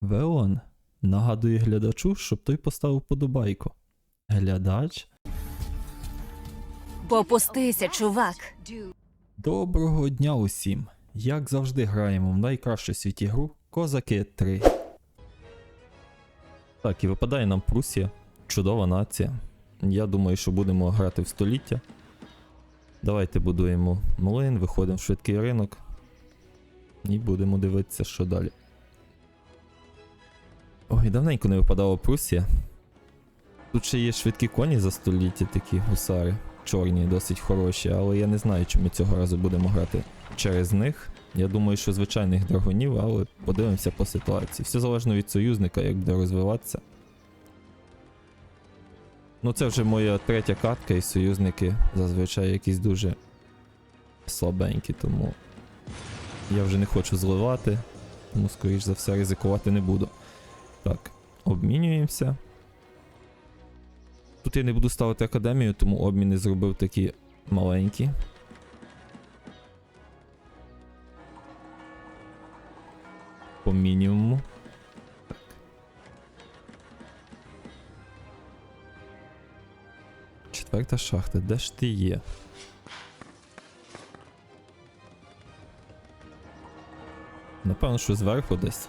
Веон нагадує глядачу, щоб той поставив подобайку. Глядач. Попустися, чувак. Доброго дня усім! Як завжди граємо в найкращу світі гру Козаки 3. Так, і випадає нам Прусія. Чудова нація. Я думаю, що будемо грати в століття. Давайте будуємо млин, виходимо в швидкий ринок. І будемо дивитися, що далі. Ой, давненько не випадала Прусія. Тут ще є швидкі коні за століття, такі гусари. Чорні, досить хороші, але я не знаю, чи ми цього разу будемо грати через них. Я думаю, що звичайних драгунів, але подивимося по ситуації. Все залежно від союзника, як буде розвиватися. Ну, це вже моя третя катка, і союзники зазвичай якісь дуже слабенькі, тому я вже не хочу зливати, тому, скоріш за все, ризикувати не буду. Так, обмінюємося. Тут я не буду ставити академію, тому обміни зробив такі маленькі. По мінімуму. Так. Четверта шахта, де ж ти є? Напевно, що зверху десь.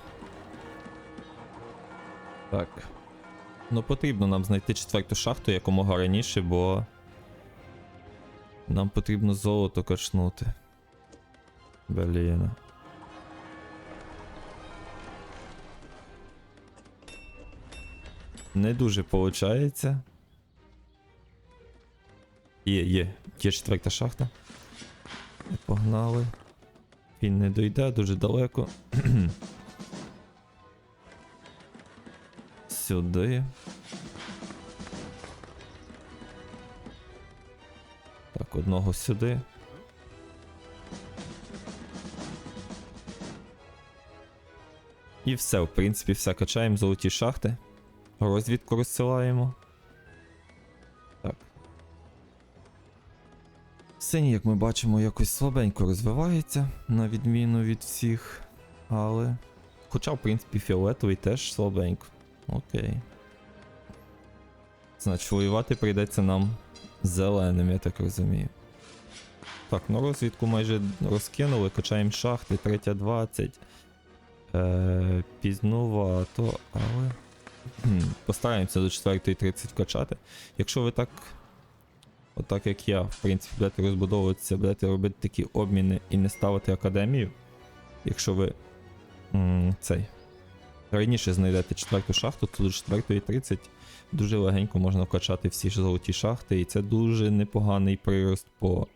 Так. Ну, потрібно нам знайти четверту шахту якомога раніше, бо. Нам потрібно золото качнути. Блін. Не дуже виходить. Є, є, є четверта шахта. Погнали. Він не дойде дуже далеко. Сюди. Так, одного сюди. І все, в принципі, все. Качаємо золоті шахти. Розвідку розсилаємо. Так. Синій, як ми бачимо, якось слабенько розвивається, на відміну від всіх. Але. Хоча, в принципі, фіолетовий теж слабенько. Окей. Значить, воювати прийдеться нам зеленим, я так розумію. Так, ну розвідку майже розкинули, качаємо шахти, третя 20. Е, пізнувато, але. Постараємося до 4.30 качати. Якщо ви так. Отак як я, в принципі, будете розбудовуватися, будете робити такі обміни і не ставити академію. Якщо ви м, цей. Раніше знайдете четверту шахту, то до 4.30 дуже легенько можна вкачати всі золоті шахти, і це дуже непоганий прирост по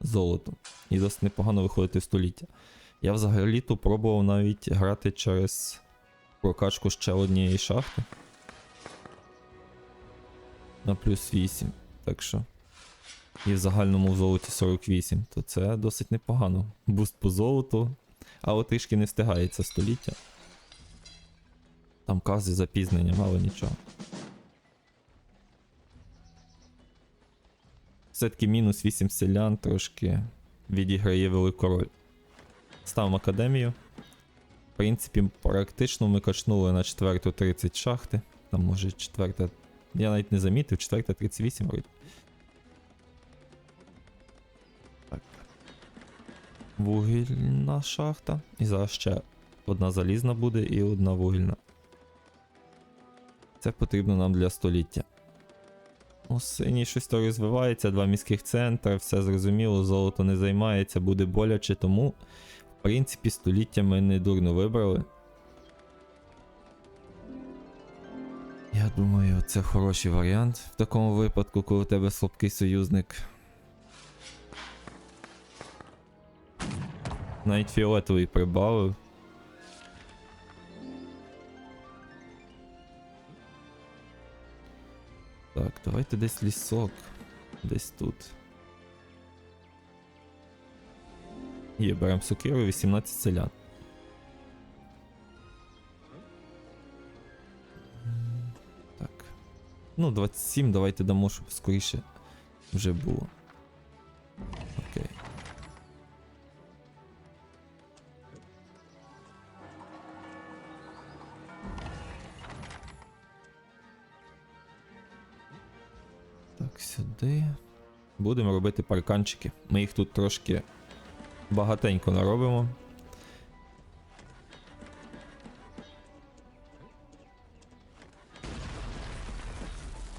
золоту. І досить непогано виходити в століття. Я взагалі-то пробував навіть грати через прокачку ще однієї шахти. На плюс 8. Так що. І в загальному в золоті 48, то це досить непогано. Буст по золоту, але трішки не встигається століття. Там кази з запізненням, але нічого. Все-таки мінус 8 селян трошки відіграє велику роль. Ставимо академію. В принципі, практично ми качнули на четверту 30 шахти. Там може четверта. Я навіть не замітив, четверта 38 вроді. Вугільна шахта. І зараз ще одна залізна буде і одна вугільна. Це потрібно нам для століття. Ну, синій щось то розвивається, два міських центри, все зрозуміло, золото не займається, буде боляче, тому, в принципі, століття ми не дурно вибрали. Я думаю, це хороший варіант в такому випадку, коли у тебе слабкий союзник. Навіть фіолетовий прибавив. Так, давайте десь лісок. Десь тут. Є, беремо сокиру, 18 селян. Так. Ну, 27 давайте дамо, щоб скоріше вже було. Сюди. Будемо робити парканчики. Ми їх тут трошки багатенько наробимо.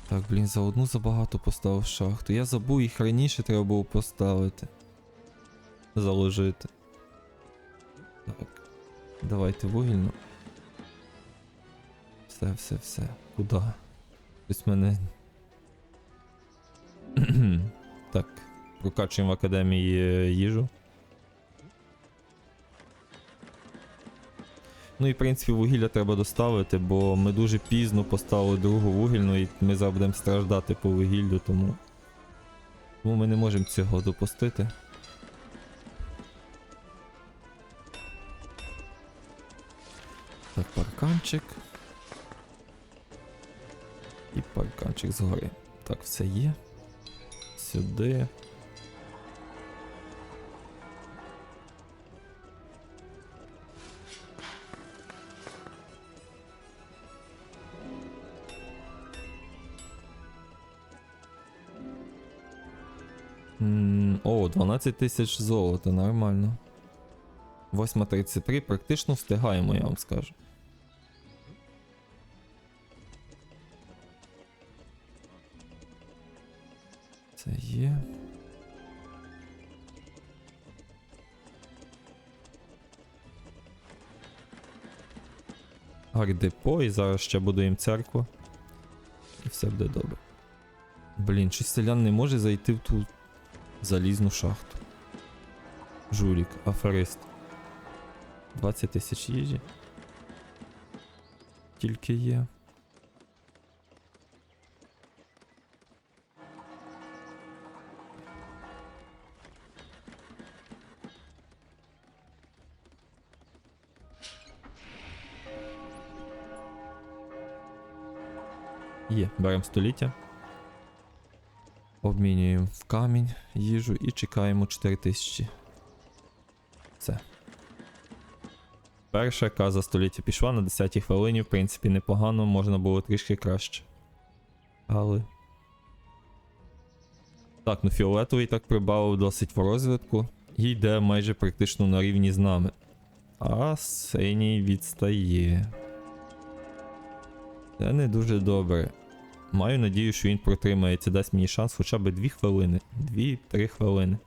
Так, блін, за одну забагато поставив шахту. Я забув їх раніше треба було поставити. Заложити. Так. Давайте вугільну. Все, все, все. Куда? Ось мене. Прокачуємо в академії е, їжу. Ну і в принципі вугілля треба доставити, бо ми дуже пізно поставили другу вугільну і ми зараз будемо страждати по вугіллю, тому. Тому ми не можемо цього допустити. Так, парканчик. І парканчик згори. Так, все є. Сюди. О, 12 тисяч золота, нормально. 8.33, практично встигаємо, я вам скажу. Це є. Ардепо, і зараз ще будуємо церкву. І все буде добре. Блін, щось селян не може зайти в ту залізну шахту. Жулік, аферист. 20 тисяч їжі. Тільки є. Є, беремо століття. Обмінюємо в камінь їжу і чекаємо 4000. Все. Перша яка за століття пішла на 10 хвилині, в принципі, непогано, можна було трішки краще. Але. Так, ну фіолетовий так прибавив досить в розвитку. І йде майже практично на рівні з нами. А синій відстає. Це не дуже добре. Маю надію, що він протримається, дасть мені шанс хоча б 2 хвилини. 2-3 хвилини.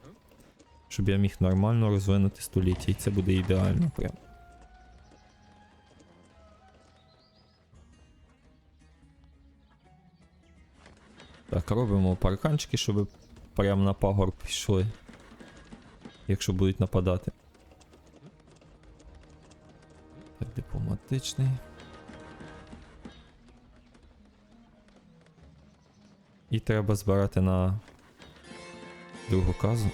Щоб я міг нормально розвинути століття, і це буде ідеально прям. Так, робимо парканчики, щоб прямо на пагорб пішли. Якщо будуть нападати. Так, дипломатичний. І треба збирати на другу казу.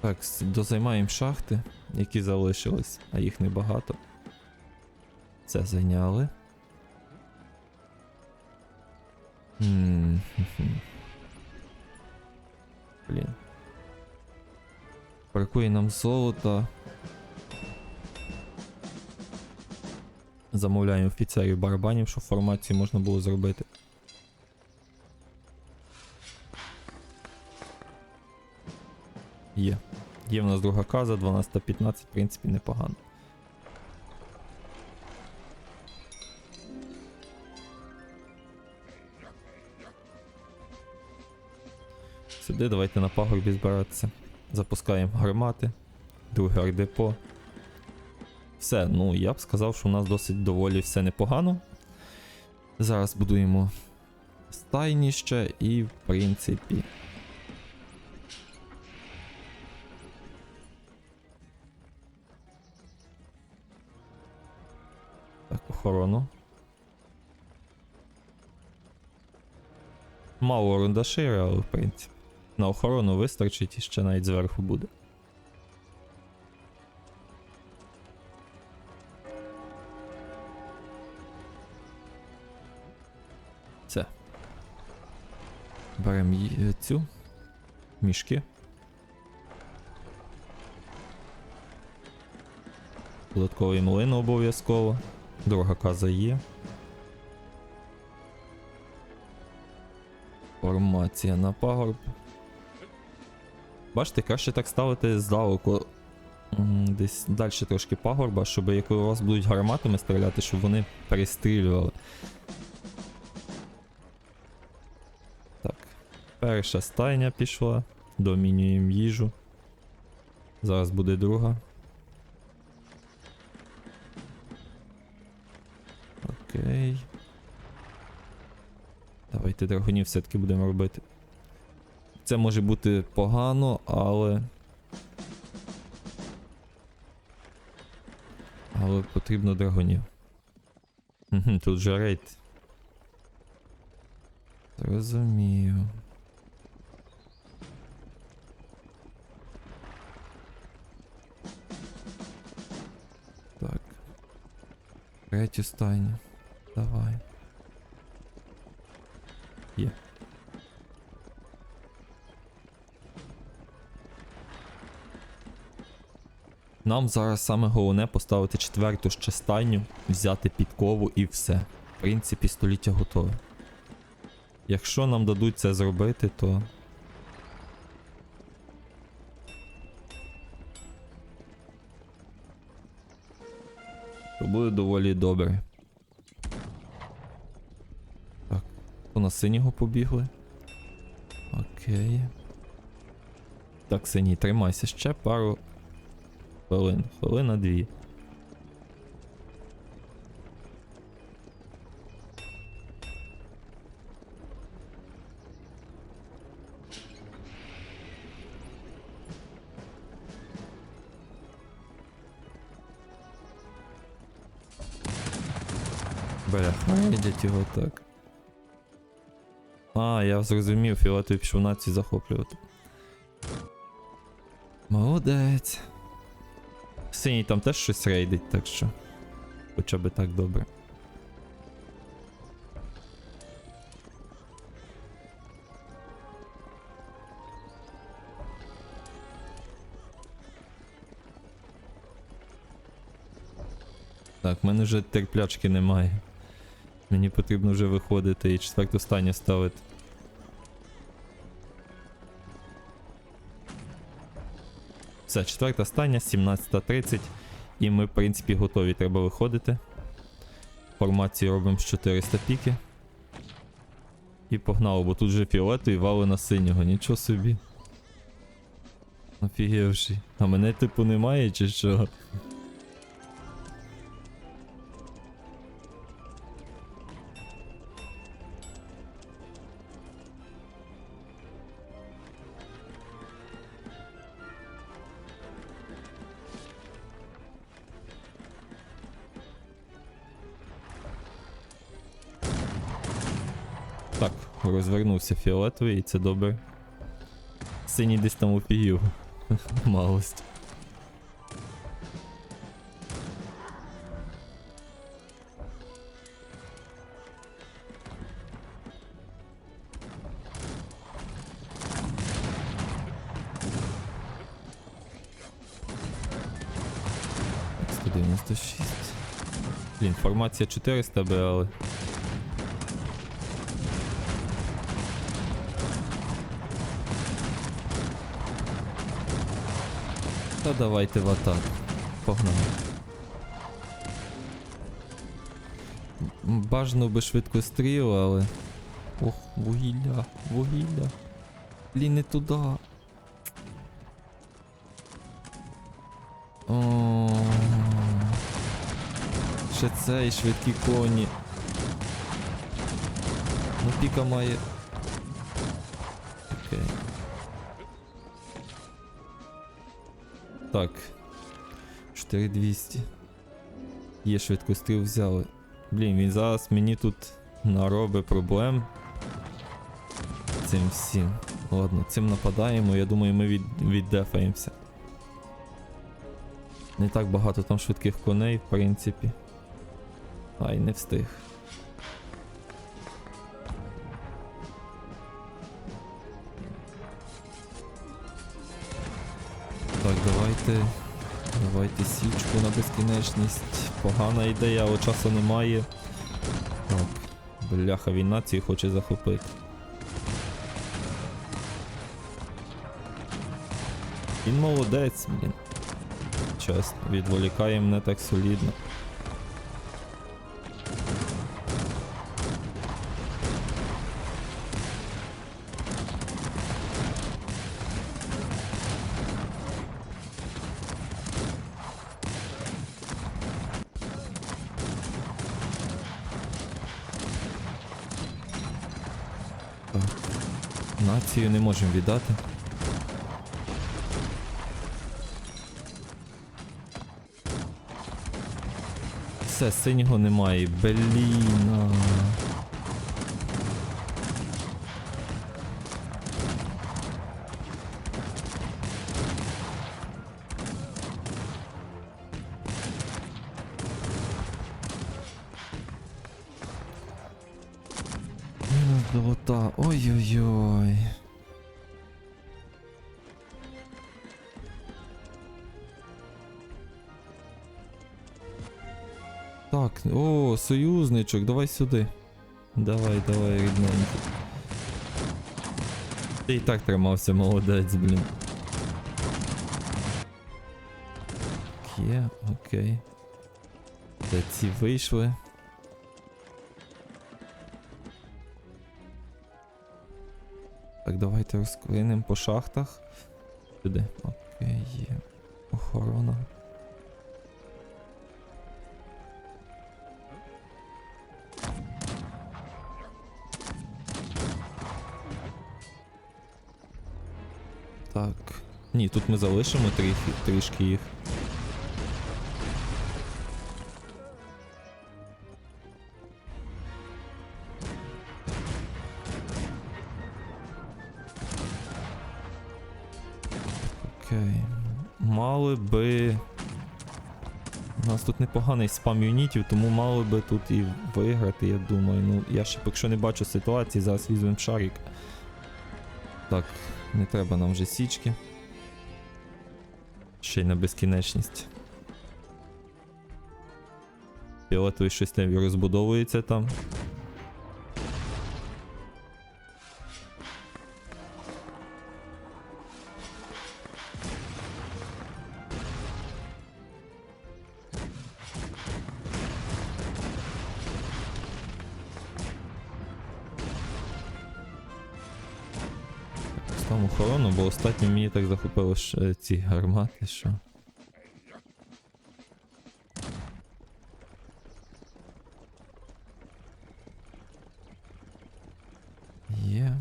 Так, дозаймаємо шахти, які залишились, а їх небагато. Це зайняли. Блін. Бракує нам золота. Замовляємо офіцерів барабанів, щоб формацію можна було зробити. Є. Є в нас друга каза, 12-15, в принципі, непогано. Сюди давайте на пагорбі збиратися. Запускаємо гармати, друге ардепо. Все, ну я б сказав, що у нас досить доволі все непогано. Зараз будуємо стайніще і, в принципі. Так, охорону. Мало рундашири, але в принципі. На охорону вистачить і ще навіть зверху буде. Все. Беремо ї- цю мішки. Додатковий млин обов'язково. Друга каза є. Формація на пагорб. Бачите, краще так ставити здалеку. Десь далі трошки пагорба, щоб як у вас будуть гарматами стріляти, щоб вони перестрілювали. Так. Перша стайня пішла. Домінюємо їжу. Зараз буде друга. Окей. Давайте драгонів все-таки будемо робити. Це може бути погано, але. Але потрібно драгонів. Тут же рейд. Зрозумів. Так. Третю стайню. Давай. Є. Нам зараз саме головне поставити четверту ще стайню, взяти підкову і все. В принципі, століття готове. Якщо нам дадуть це зробити, то. То буде доволі добре. Так, то на синього побігли. Окей. Так, синій, тримайся ще пару хвилин. Хвилина дві. Бля, видять його так. А, я зрозумів, фіолетовий пішов націю захоплювати. Молодець. Синій там теж щось рейдить, так що. Хоча би так добре. Так, в мене вже терплячки немає. Мені потрібно вже виходити і четверту стані ставити. Все, четверта стання, 17.30. І ми, в принципі, готові. Треба виходити. Формацію робимо з 400 піки. І погнали, бо тут вже і вали на синього, нічого собі. Офігевший. А мене типу немає чи що? Розвернувся фіолетовий, і це добре. Синій десь там офігів. Малость. Так, 196. Блін, формація 400 би, але. Та давайте в атаку. Погнали. Бажано би швидко стріл, але. Ох, вугілля, вугілля. Блін, не туди. О, Ще цей швидкі коні. Ну піка має. Так. 4200. Є швидкостріл взяли. Блін, він зараз мені тут наробить проблем. Цим всім. Ладно, цим нападаємо, я думаю, ми від, віддефаємося. Не так багато там швидких коней, в принципі. Ай, не встиг. Давайте Давайте січку на безкінечність. Погана ідея, але часу немає. Так. Бляха, він націю хоче захопити. Він молодець, блін. Чесно, відволікає мене так солідно. Націю не можемо віддати. Все, синього немає. Блін. Золота. Ой-ой-ой. Так, о, союзничок, давай сюди. Давай, давай, рідненький. Ти і так тримався, молодець, блін. Є, окей. Де ці вийшли? Давайте розклинемо по шахтах. Сюди. Окей, є. Охорона. Так. Ні, тут ми залишимо трішки, трішки їх. Непоганий спам юнітів, тому мали би тут і виграти, я думаю. Ну, я ще поки що не бачу ситуації, зараз візьмемо шарик. Так, не треба нам вже січки. Ще й на безкінечність. Фіолетовий щось там розбудовується. Там останнє мені так захопило ж, е, ці гармати, що. Є.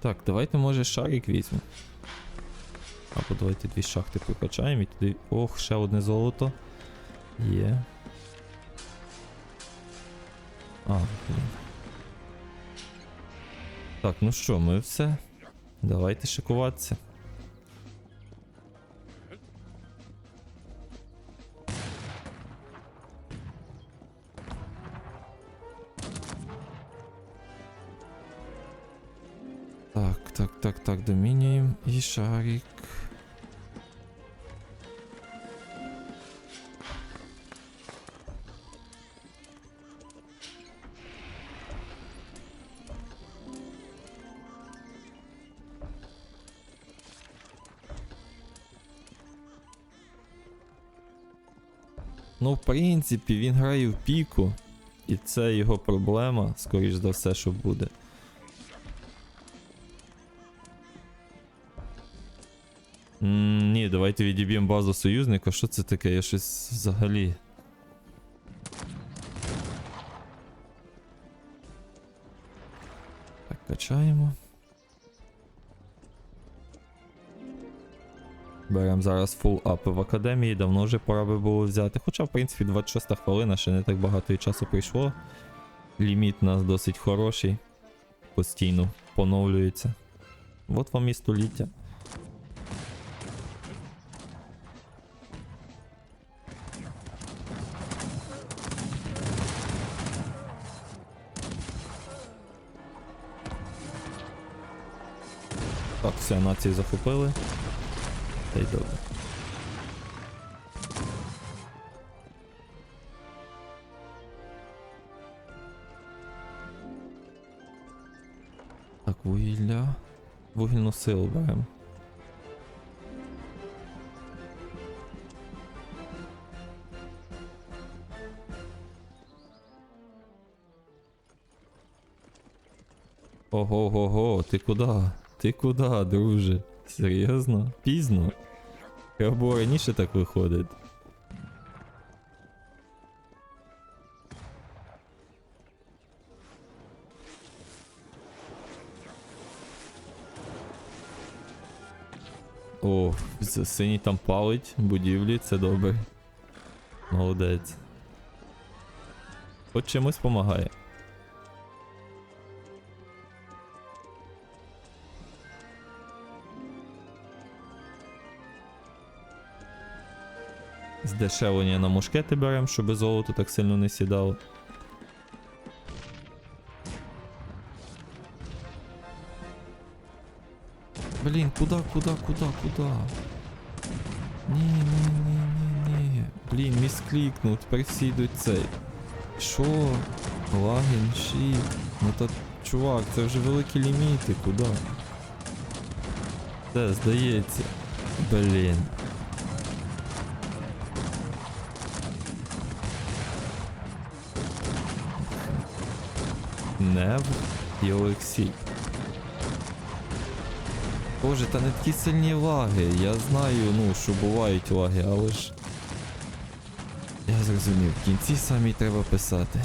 Так, давайте може шарик візьмемо. Або давайте дві шахти прокачаємо і туди. Ох, ще одне золото. Є. А, блін. Так, ну що, ми все. Давайте шикуватися. Так, так, так, так, домінієм і шарик. Ну, в принципі, він грає в піку, і це його проблема, скоріш за все, що буде. Ні, давайте відіб'ємо базу союзника. Що це таке? Я щось взагалі. Так, качаємо. Беремо зараз фул апи в академії, давно вже пора би було взяти. Хоча, в принципі, 26 хвилина, ще не так багато і часу прийшло. Ліміт у нас досить хороший. Постійно поновлюється. От вам і століття. Так, все, нації захопили. Та й добре. Так, вугілля. Вугільну силу беремо. Ого-го-го, ти куди? Ти куди, друже? Серйозно? Пізно? Треба було раніше так виходить. О, синій там палить будівлі, це добре. Молодець. Хоч чимось допомагає. Здешевлення на мушкети беремо, щоб золото так сильно не сідало. Блін, куда, куда, куда, куда? Ні, ні, ні, ні, ні. Блін, місклікнув, тепер всі йдуть цей. Що? Лагін, ші. Ну та чувак, це вже великі ліміти, куди? Це, здається. Блін. Нев і Олексій. Боже, та не такі сильні лаги. Я знаю, ну, що бувають лаги, але ж. Я зрозумів, в кінці самі треба писати.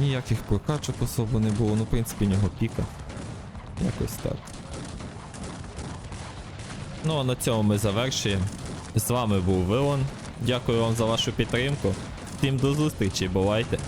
Ніяких прокачок особо не було, ну, в принципі, у нього піка. Якось так. Ну а на цьому ми завершуємо. З вами був Вилон. Дякую вам за вашу підтримку. Всім до зустрічі, бувайте!